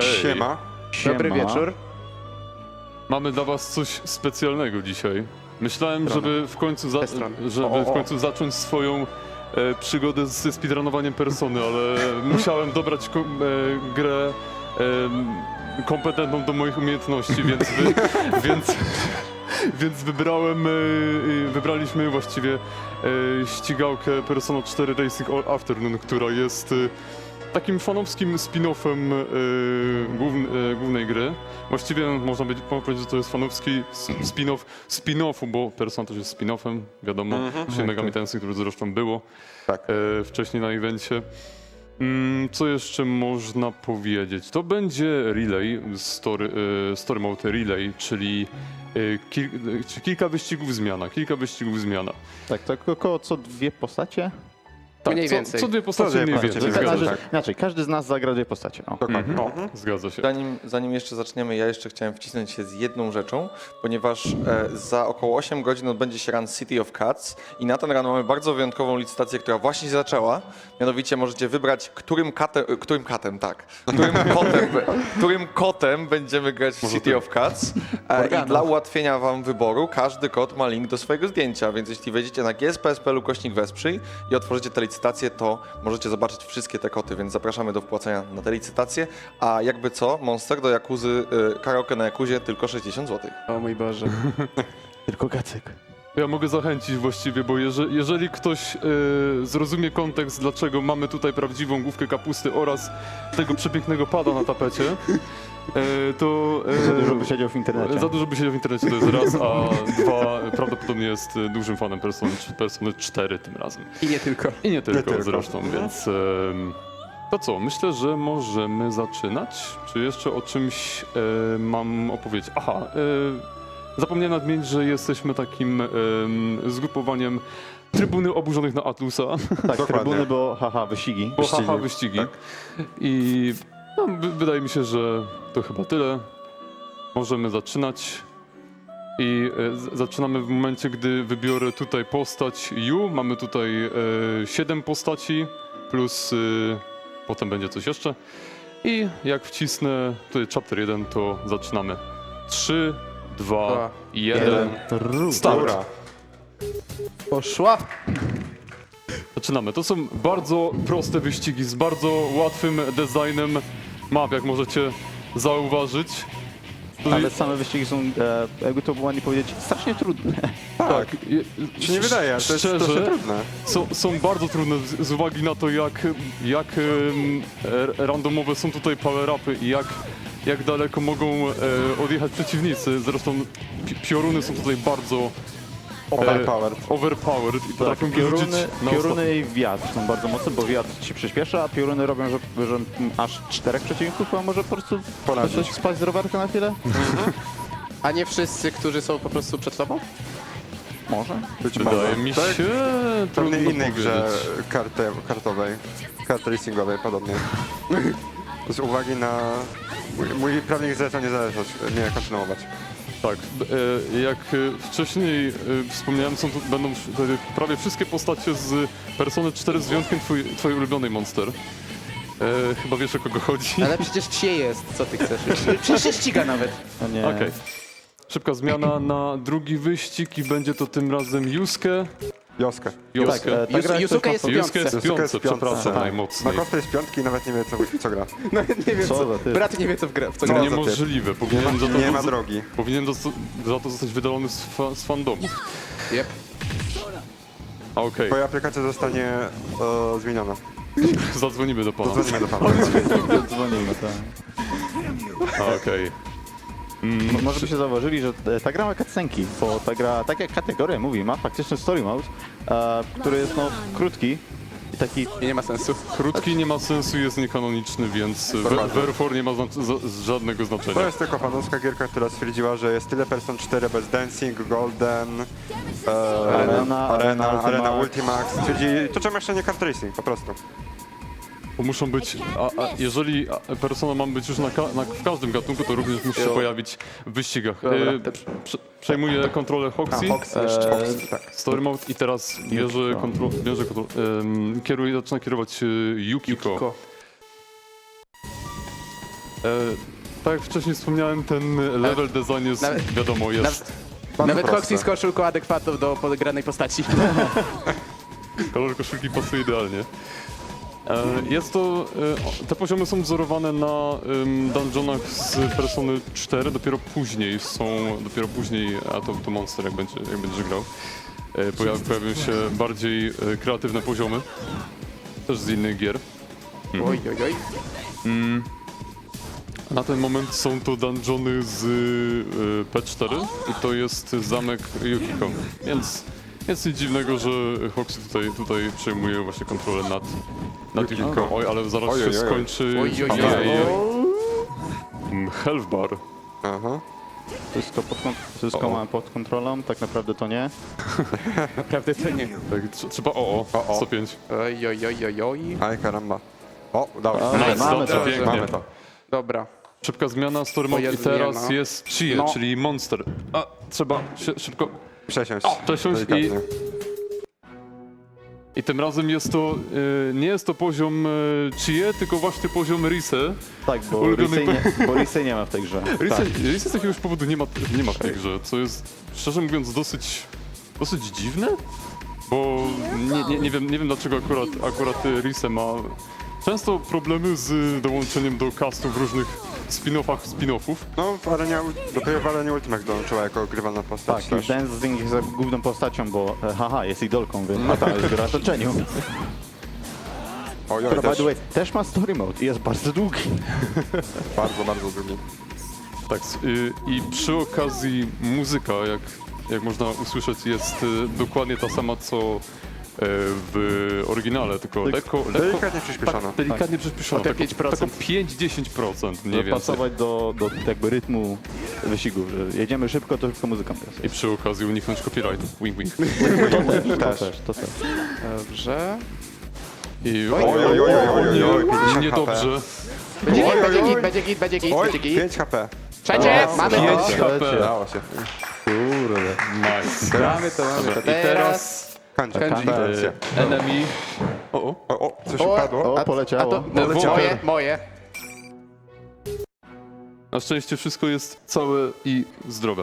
Hej, Siema. Dobry Siema. wieczór. Mamy dla was coś specjalnego dzisiaj. Myślałem, Strony. żeby w końcu, za, Te strony. żeby O, o, w o. końcu zacząć swoją e, przygodę ze speedrunowaniem persony, ale musiałem dobrać ko- e, grę e, kompetentną do moich umiejętności, więc, wy, więc, więc wybrałem, e, e, wybraliśmy właściwie e, ścigałkę Persona 4 Racing All Afternoon, która jest e, takim fanowskim spin-offem e, główn, e, głównej gry. Właściwie można by powiedzieć, że to jest fanowski spin-off spin-offu, bo Persona też jest spin-offem, wiadomo, Mhm. Shin Megami Tensei, które zresztą było Tak. e, wcześniej na evencie. Mm, Co jeszcze można powiedzieć? To będzie relay, story, e, story mode relay, czyli e, kilka wyścigów zmiana, kilka wyścigów zmiana. Tak, to około co dwie postacie? Tak, Mniej co, więcej. Co dwie postacie dwie mniej postacie, więcej, mniej zgadza więcej, się. tak. Inaczej, każdy z nas zagra dwie postacie. O. Dokładnie. Mhm. No. Zgadza się. Zanim, zanim jeszcze zaczniemy, ja jeszcze chciałem wcisnąć się z jedną rzeczą, ponieważ e, za około 8 godzin odbędzie się run City of Cats i na ten run mamy bardzo wyjątkową licytację, która właśnie się zaczęła. Mianowicie możecie wybrać, którym katem, którym katem, tak, którym kotem, którym kotem będziemy grać w City of Cats. E, I dla ułatwienia wam wyboru, każdy kot ma link do swojego zdjęcia, więc jeśli wejdziecie na gspspl kośnik wesprzyj i otworzycie tę licytację, to możecie zobaczyć wszystkie te koty, więc zapraszamy do wpłacenia na tę licytację. A jakby co, Monster do Jakuzy, y, karaoke na Jakuzie tylko 60 zł. O mój Boże. Tylko gacyk. Ja mogę zachęcić właściwie, bo jeżeli, jeżeli ktoś e, zrozumie kontekst, dlaczego mamy tutaj prawdziwą główkę kapusty oraz tego przepięknego pada na tapecie, e, to... e, Za dużo by siedział w internecie. Za dużo by siedział w internecie, to jest raz, a dwa, prawdopodobnie jest e, dużym fanem Persony, Persony 4 tym razem. I nie tylko. I nie tylko, tylko. zresztą, więc... to co, myślę, że możemy zaczynać. Czy jeszcze o czymś e, mam opowiedzieć? Aha, e, zapomniałem nadmienić, że jesteśmy takim em, zgrupowaniem trybuny oburzonych na Atlusa, Tak, trybuny, bo haha, wyścigi. bo Wyścigi, haha wyścigi. tak. I no, wy- wydaje mi się, że to chyba tyle. Możemy zaczynać. I e, zaczynamy w momencie, gdy wybiorę tutaj postać U. Mamy tutaj e, 7 postaci, plus e, potem będzie coś jeszcze. I jak wcisnę tutaj chapter 1, to zaczynamy. 3, 2, Dwa, 1. Tru- Start. Dobra. Poszła. Zaczynamy. To są bardzo proste wyścigi z bardzo łatwym designem map, jak możecie zauważyć. Tutaj- Ale same wyścigi są, e, jakby to ładnie powiedzieć, strasznie trudne. tak, je- Się nie wydaje, to jest szczerze, trudne. są, są bardzo trudne z, z uwagi na to, jak, jak em, e, randomowe są tutaj power-upy i jak, jak daleko mogą e, odjechać przeciwnicy. Zresztą pi- pioruny są tutaj bardzo Overpowered. e, overpowered i potrafią Tak, pioruny, pioruny i wiatr są bardzo mocne, bo wiatr ci przyspiesza, a pioruny robią, że, że mm, aż czterech przeciwników a może po prostu Poradzić. coś spaść z rowerka na chwilę? A nie wszyscy, którzy są po prostu przed tobą? Może. Być Wydaje może. mi Tak? się W trudno pewnej innej grze powiedzieć. karty, kartowej, kart racingowej podobnie. Z uwagi na... Mój, mój prawnik zaczął nie zależeć, nie kontynuować. Tak, e, jak e, wcześniej e, wspomniałem, są tu, będą prawie wszystkie postacie z Persony 4 z wyjątkiem twój, twojej ulubionej Monster. E, chyba wiesz o kogo chodzi. Ale przecież cię jest, co ty chcesz? Przecież się ściga nawet. Nie. Okej. Szybka zmiana na drugi wyścig i będzie to tym razem Yusuke. Wioskę. Yusuke. Tak, e, ta gra jest jest w w piątce. Jest w piątce. przepraszam Tak. najmocniej. Makosta jest piątki i nawet nie wie co, co gra. No nie wiem Co ty? Brat nie wie co w gra. W co Co gra. Niemożliwe. Nie ma, Powinien, za to, nie ma drogi. powinien dosta- za to zostać wydalony z, fa, z fandomu. Yep. Okej, Twoja aplikacja zostanie e, zmieniona. zadzwonimy do pana. Zadzwonimy do pana. Dzwonimy, tak. Okej. Mm, Mo- Może byście zauważyli, że e, ta gra ma cutscenki, bo ta gra, tak jak kategoria mówi, ma faktyczny story mode, e, który jest no krótki i taki I nie ma sensu. Krótki nie ma sensu, jest niekanoniczny, więc we- nie ma znac- za- żadnego To znaczenia. jest tylko fanowska gierka, która stwierdziła, że jest tyle Person 4 bez Dancing, Golden, e, Arena, Arena, Arena Arena Ultimax. Ultimax. Stwierdzili, to czemu jeszcze nie kart racing, po prostu. Bo muszą być, a, a jeżeli persona ma być już na, ka- na, w każdym gatunku, to również musi się pojawić w wyścigach. Dobra, E, te- prze, przejmuję kontrolę Hoxie, jeszcze. Eee, Fox, tak. Story Mode i teraz bierze Yukiko. kontrol, bierze em, kieruje, zaczyna kierować e, Yukiko. Ko. tak jak wcześniej wspomniałem, ten level design jest, nawet- wiadomo, jest Nawet, Bardzo nawet proste. Foxy z koszulką adekwatną do podgranej postaci. kolor koszulki pasuje idealnie. E, Jest to, e, te poziomy są wzorowane na dungeonach z Persony 4, dopiero później są, dopiero później, a to, to Monster jak, będzie, jak będziesz grał, e, pojawi, pojawią się bardziej e, kreatywne poziomy, też z innych gier. Oj, oj, oj. Na ten moment są to dungeony z y, P4 i to jest zamek Yukiko, więc nic nic dziwnego, że Hoxie tutaj, tutaj przejmuje właśnie kontrolę nad, nad Yukiko. Oj, ale zaraz Oj, się oj, oj. skończy Oj, oj, oj, Ojej. oj. Mm, Health Bar. Aha. Wszystko, pod, kon- wszystko O. mamy pod kontrolą, tak naprawdę to nie. Naprawdę to nie. Tak, tr- trzeba o, o, O, o. 105. Oj, oj, oj, oj, oj. Aj, karamba. O, udało się. Nice, mamy dobrze, to. pięknie. Mamy to. Dobra. Szybka zmiana, story O mode i Jezu, teraz nie ma. jest Chie, No. czyli Monster. A, trzeba się szybko... Przesiąść. przesiąść i-. I tym razem jest to, y, nie jest to poziom y, Chie, tylko właśnie poziom Rise. Tak, bo Ulubiony Risej nie, bo nie ma w tej grze. Rise, Tak. Rise z jakiegoś powodu nie ma, nie ma w tej grze, co jest szczerze mówiąc dosyć, dosyć dziwne, bo nie, nie, nie, wiem, nie wiem dlaczego akurat, akurat Rise ma często problemy z dołączeniem do castów w różnych spin-offach spin-offów. No, w arenie, dopiero w arenie Ultimate dołączyła jako grywalna postać Tak, i też. Dancing jest główną postacią, bo e, haha, jest idolką, więc a ta jest gra w otoczeniu. Oj, oj, Która by też the way też ma story mode i jest bardzo długi. bardzo, bardzo długi. Tak, s- y, i przy okazji muzyka, jak, jak można usłyszeć, jest y, dokładnie ta sama co w oryginale, tylko Tak, lekko, lekko Delikatnie przyspieszona. Tak, delikatnie te taką- 5%. Taką 5-10% mniej więcej. pasować do, do jakby rytmu wyścigu, że jedziemy szybko, to szybko muzyka jest. I przy okazji uniknąć copyrightu. Wing wing. To też, to też. Dobrze. I Oj, oj, oj, oj, oj, oj, oj, 50 niedobrze. Będzie Oj, git, oj, będzie oj. git, będzie git, będzie git, Oj, będzie git. 5 HP. O, mamy to. pięć. Lecie. Udało się. Kurde. Nice. Mamy to, mamy to. I teraz Kanji. Kanji. Kanji. e, enemy. O, o. O, coś O, upadło. O, A poleciało. to Poleciało. moje, moje. Na szczęście wszystko jest całe i zdrowe.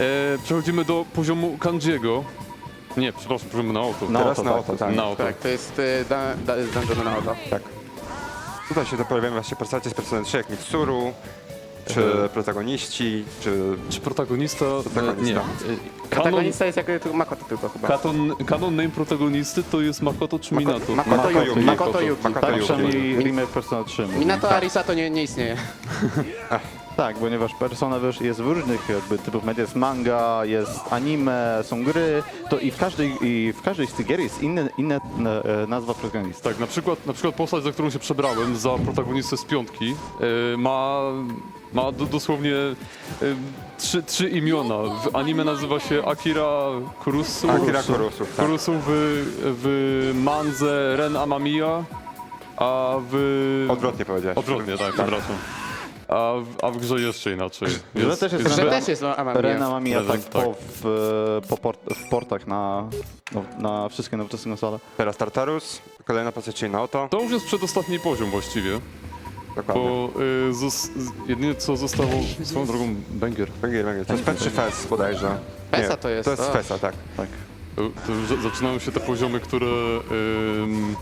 E, przechodzimy do poziomu Kanjiego. Nie, przepraszam, poziomu na auto. Na Teraz auto, na tak, auto, tak. Na auto. Tak, to jest y, da- da- Dungeon na auto. Tak. Tutaj się to pojawiają właśnie postacie z Persony 3, jak Mitsuru, czy Mhm. protagoniści, czy... Czy protagonista? e, Protagonista. Nie. Kanon, Protagonista jest jak Makoto tylko chyba. kanon, kanon name protagonisty to jest Makoto czy Minato? Makoto Makoto Yuki. Yuki. Makoto Yuki. Makoto Tak, Yuki. przynajmniej remake Persona 3. mówi. Minato Arisa to nie, nie istnieje. Tak, ponieważ Persona wiesz, jest w różnych jakby typów media, jest manga, jest anime, są gry, to i w każdej, i w każdej z tych gier jest inna inne, e, nazwa protagonisty. Tak, na przykład, na przykład postać, za którą się przebrałem, za protagonistę z piątki, e, ma, ma do, dosłownie e, trzy, trzy imiona. W anime nazywa się Akira Kurusu. Akira Kurusu, tak. Kurusu w, w mandze Ren Amamiya, a w... Odwrotnie powiedziałeś. Odwrotnie, tak, przepraszam. A w, a w grze jeszcze inaczej. Grze też jest Że Ren- też jest no, Amamiya. Rena Mamiya tak, Prezent, tak. po, w, po port, w portach na, no, na wszystkie nowoczesne konsole. Teraz Tartarus, kolejna postać, czyli Naoto. To już jest przedostatni poziom właściwie, Dokładnie. bo y, zos, z- jedynie co zostało swoją drogą Banger. Węgiel, węgiel. To jest P3 Fes bodajże. Fesa to jest, To jest o. Fesa, tak. Tak. To, to już za- zaczynają się te poziomy, które ym,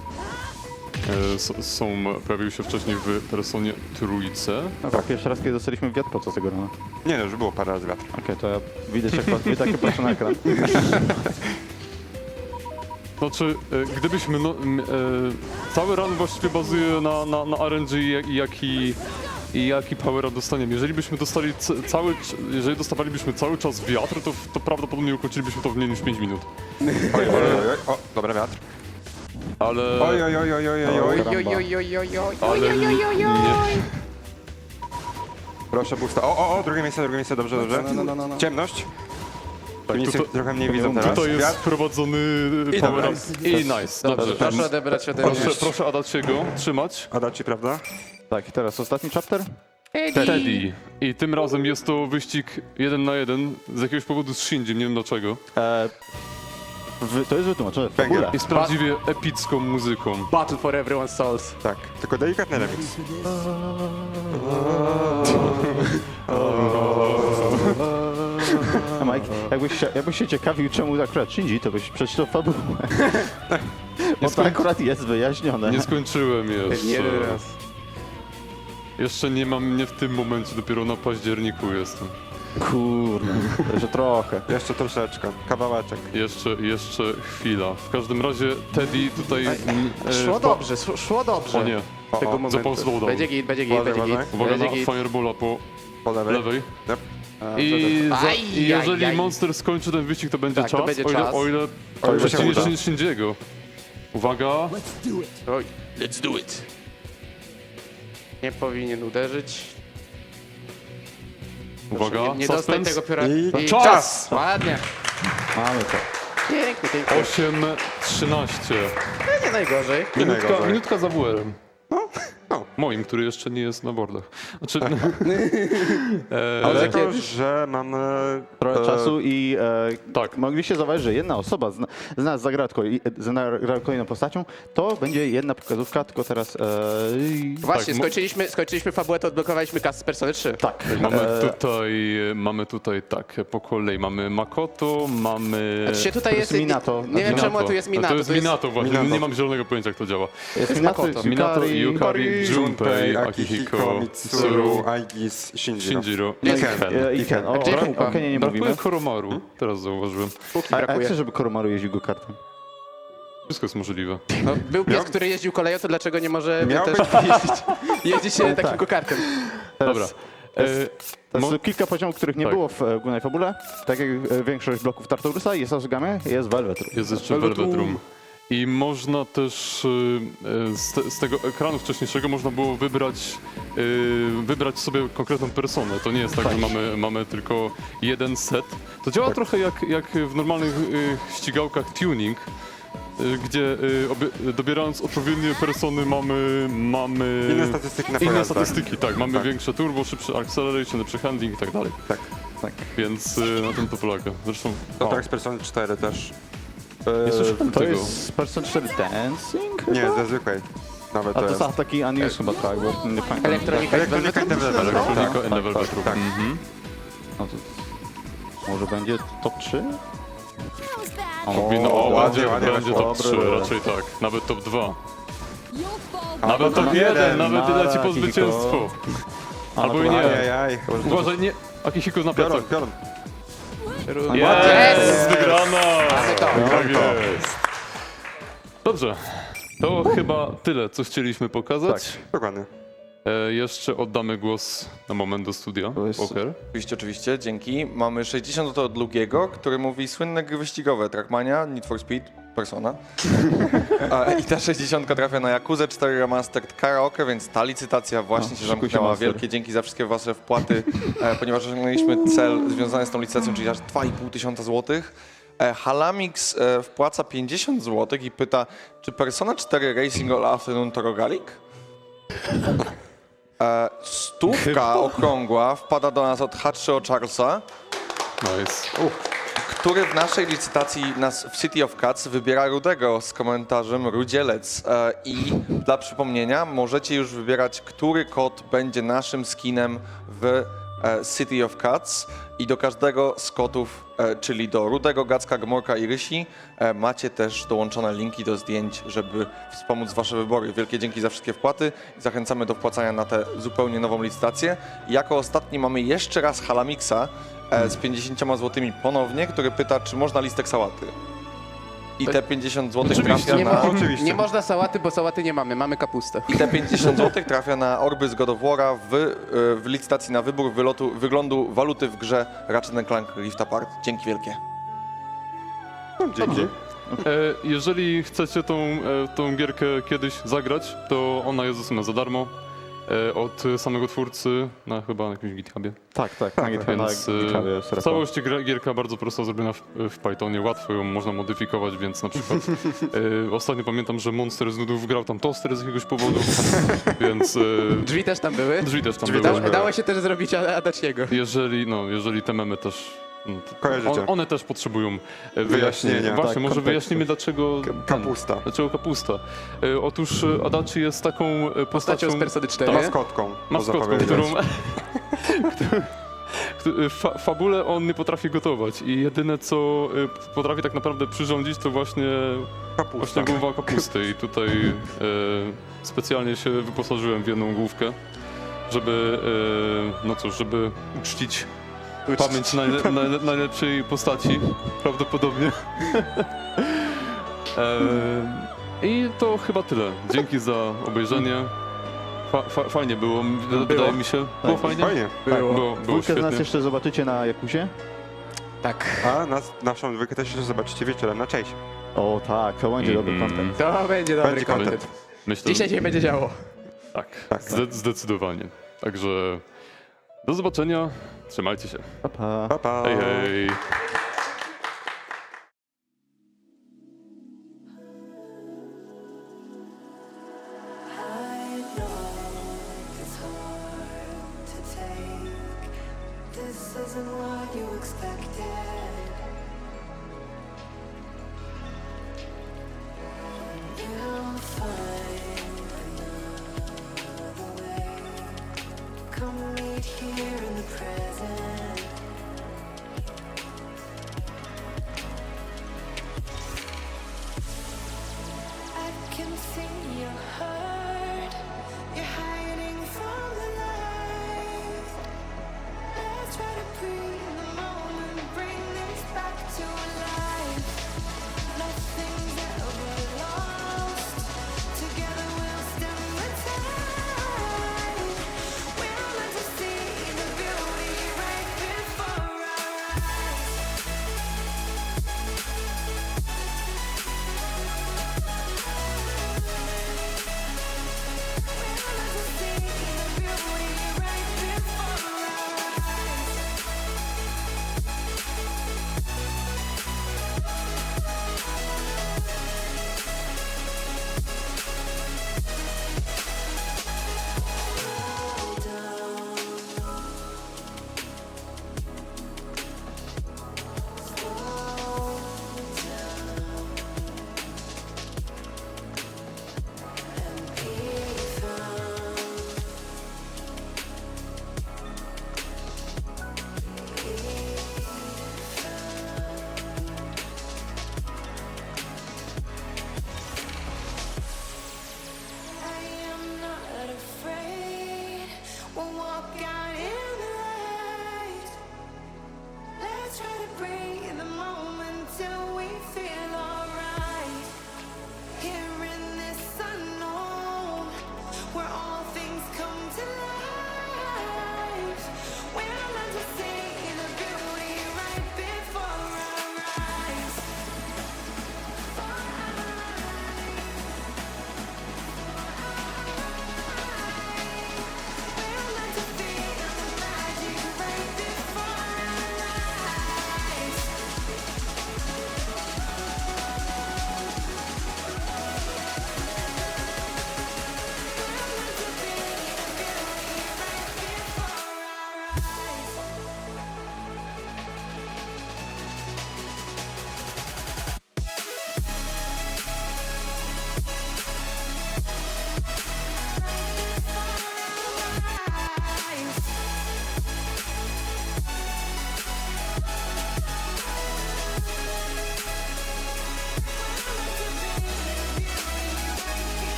s- są, pojawiły się wcześniej w Personie Trójce. No, tak. Pierwszy raz, kiedy dostaliśmy wiatr podczas tego rana. Nie no, już było parę razy wiatr. Okej, to ja widać jak, widać, jak patrzę na ekran. Znaczy, e, gdybyśmy, no, m, e, cały run właściwie bazuje na, na, na RNG i jaki, i jaki powera dostaniemy. Jeżeli byśmy dostali c- cały, jeżeli dostawalibyśmy cały czas wiatr, to, to prawdopodobnie ukończylibyśmy to w mniej niż 5 minut. Oj, oj, oj, oj. O, dobra, wiatr. Ale... Oj, oj, oj, oj, oj, oj, oj. Oj, oj, oj, oj, oj, oj, Ale oj, oj, oj, oj. Proszę boosta. O, o, o, drugie miejsce, drugie miejsce, dobrze, dobrze. No, no, no, no, no. Ciemność. Tak, Nic tuto- trochę mniej widzą teraz. Tutaj jest Wiatr. wprowadzony I power dobra. up. I nice, dobrze. Proszę odebrać ode Proszę, mnie. proszę Adaciego trzymać. A da ci, prawda? Tak, i teraz ostatni chapter. Teddy. I tym razem jest to wyścig jeden na jeden z jakiegoś powodu z Shinjim, nie wiem dlaczego. E, w, to jest wytłumaczone w Banger. Jest prawdziwie epicką muzyką. Battle for everyone's souls. Tak, tylko delikatny remix. A Mike, jakbyś się, jakbyś się ciekawił, czemu akurat Shinji, to byś przeczytał fabułę. Bo to akurat jest wyjaśnione. Nie skończyłem jeszcze. Jeszcze nie mam, nie w tym momencie, dopiero na październiku jestem. Kurde, że trochę. Jeszcze troszeczkę, kawałeczek. Jeszcze, jeszcze chwila. W każdym razie Teddy tutaj... mm, e, Szło po- dobrze, szło, szło dobrze. O nie. O, Tego o, momentu. slowdown. Będzie git, będzie git, będzie git. uważaj. Uwaga Będzie na git. Firebola po po lewej. lewej. Yep. I, za, Aj, I jeżeli aj, aj. Monster skończy ten wyścig, to będzie Tak, to czas. będzie o ile, czas. o ile O ile się uda. Shinjiego. Uwaga. Oj, let's do it. Nie powinien uderzyć. Uwaga. Nie, nie Suspense. tego pióra. I czas! Ładnie. Mamy to. Pięknie, pięknie. 8, 13. Nie najgorzej. Minutka, najgorzej. minutka za WR-em. Moim, który jeszcze nie jest na bordach. Znaczy, e, Ale jako, że mamy... Trochę e, czasu i e, Tak. mogliście zauważyć, że jedna osoba z, z nas zagra, tylko, i- zagra kolejną postacią, to będzie jedna pokazówka, tylko teraz... E, Właśnie, mo- skończyliśmy, skończyliśmy fabułę, to odblokowaliśmy kas z Persony 3. tak. mamy E, tutaj, mamy tutaj tak, po kolei. Mamy Makoto, mamy... Znaczy tutaj to jest... jest Minato. Nie wiem czemu tu jest Minato. To jest Minato właśnie, Minato. nie mam zielonego pojęcia jak to działa. jest jest Minato, Makoto. jest Minato, Yukari, Yukari, Junpei, Akihiko, Mitsuru, Tsuru, Aigis, Shinjiro. Shinjiro I Ken. E, i Ken. O, Gdzie Kenie nie Brakuje mówimy. Koromaru, teraz zauważyłem. Póki A, a brakuje. chcesz, żeby Koromaru jeździł go kartem? Wszystko jest możliwe. No, był pies, Miał- który jeździł koleją, to dlaczego nie może Miał też jeździć, jeździć takim tak. kokartem? Teraz, Dobra. To E, jest, to mo- jest kilka poziomów, których nie Tak. było w e, głównej fabule. Tak jak e, większość bloków Tartarusa, jest Asugame, jest Velvet Room. Jest jeszcze Velvet Velvet Room. Room. I można też y, y, z, te, z tego ekranu wcześniejszego można było wybrać, y, wybrać sobie konkretną personę. To nie jest tak, że mamy, mamy tylko jeden set. To działa Tak. trochę jak, jak w normalnych y, ścigałkach tuning, y, gdzie y, obie, dobierając odpowiednie persony mamy, mamy Inne statystyki na inne pojazdach. statystyki. Tak, mamy Tak. większe turbo, szybszy acceleration, lepszy handling i tak dalej. Tak. Tak. Więc y, na tym to polega. Zresztą o, tak z Persony 4 też. Też E, to tego. jest Person 4 Dancing? Nie, chyba? ze zwykłej. Nawet A to to jest. taki unused chyba, tak, bo nie pamiętam. Elektronika jest Elektronika i Velvet Room? Developer. Elektronika Tak, the Velvet Room. tak. Mhm. No to może będzie top 3? Powinno, o, ładnie, będzie, ładnie będzie weszło. top 3, Dobre. raczej tak. Nawet top 2. A, Nawet to top jeden, 1, nawet Nara, leci po Akihiko. zwycięstwo. Albo i to nie. Ajajaj. Uważaj, nie. Akihiko na Piorun, plecach. piorun. Jest! Wygrana! Tak jest. Dobrze. To chyba tyle, co chcieliśmy pokazać. Dokładnie. E, jeszcze oddamy głos na moment do studia. To jest- Poker. Oczywiście, oczywiście, dzięki. Mamy 60 od Lugiego, który mówi słynne gry wyścigowe, Trackmania, Need for Speed, Persona. A, I ta 60 trafia na Yakuza 4 Remastered Karaoke, więc ta licytacja właśnie No, się się, zamknęła. Master. Wielkie dzięki za wszystkie wasze wpłaty, e, ponieważ osiągnęliśmy cel związany z tą licytacją, czyli aż 2,5 tysiąca złotych. E, Halamix e, wpłaca 50 zł i pyta, czy Persona 4 Racing All Afternoon to rogalik? E, stówka okrągła wpada do nas od H3O Charlesa, Nice. Który w naszej licytacji nas w City of Cats wybiera Rudego z komentarzem Rudzielec. E, I dla przypomnienia, możecie już wybierać, który kod będzie naszym skinem w City of Cats. I do każdego z kotów, e, czyli do Rudego, Gacka, Gmorka i Rysi, e, macie też dołączone linki do zdjęć, żeby wspomóc wasze wybory. Wielkie dzięki za wszystkie wpłaty zachęcamy do wpłacania na tę zupełnie nową licytację. I jako ostatni mamy jeszcze raz Halamixa, e, z 50 złotymi ponownie, który pyta, czy można listek sałaty. I te 50 zł trafia Nie, na... mo- oczywiście. nie można sałaty, bo sałaty nie mamy, mamy kapustę. I te 50 zł trafia na Orby z God of War'a w, e, w licytacji na wybór wylotu, wyglądu waluty w grze Ratchet Clank Rift Apart. Dzięki wielkie. No, dzięki. E, jeżeli chcecie tą, e, tą gierkę kiedyś zagrać, to ona jest dostępna za darmo. E, od samego twórcy na chyba na jakimś GitHubie. Tak, tak, na GitHubie, Więc na e, GitHubie jest w repo. całości gra, gierka bardzo prosto zrobiona w, w Pythonie, łatwo ją można modyfikować, więc na przykład e, ostatnio pamiętam, że Monster z nudów grał tam toster z jakiegoś powodu, więc e, Drzwi też tam były. drzwi też tam Drzwi były. też Da, dało się też zrobić A- Adaciego. Jeżeli, no, jeżeli te memy też Mm, Kojarzycie. one też potrzebują e, wyjaśnienia. Wyjaśnienia. Właśnie, Tak, może kontekstu. wyjaśnimy dlaczego ten, Kapusta. Dlaczego kapusta? E, Otóż e, Adachi jest taką postacią, z Persony 4. Maskotką. maskotką, którą... którą- któ- Fa, fabule on nie potrafi gotować i jedyne co potrafi tak naprawdę przyrządzić to właśnie, Kapusta. właśnie głowa kapusty i tutaj e, specjalnie się wyposażyłem w jedną główkę, żeby, e, no cóż, żeby uczcić pamięć najle, najle, najlepszej postaci, prawdopodobnie. e, I to chyba tyle. Dzięki za obejrzenie. Fa, fa, fajnie było, w- wydaje mi się. Było fajnie? Fajnie. Było, było, było Dwójkę z nas świetnie. jeszcze zobaczycie na Jakuzie? Tak. A nas, naszą dwójkę też jeszcze zobaczycie wieczorem na cześć. O tak, to będzie dobry Mm. content. To będzie dobry Będzie content. content. Myślę, Dzisiaj się będzie działo. tak, Tak, zde, zdecydowanie. Także do zobaczenia, trzymajcie się. Pa, pa. Pa, pa. Hej, hej. This isn't what you expected.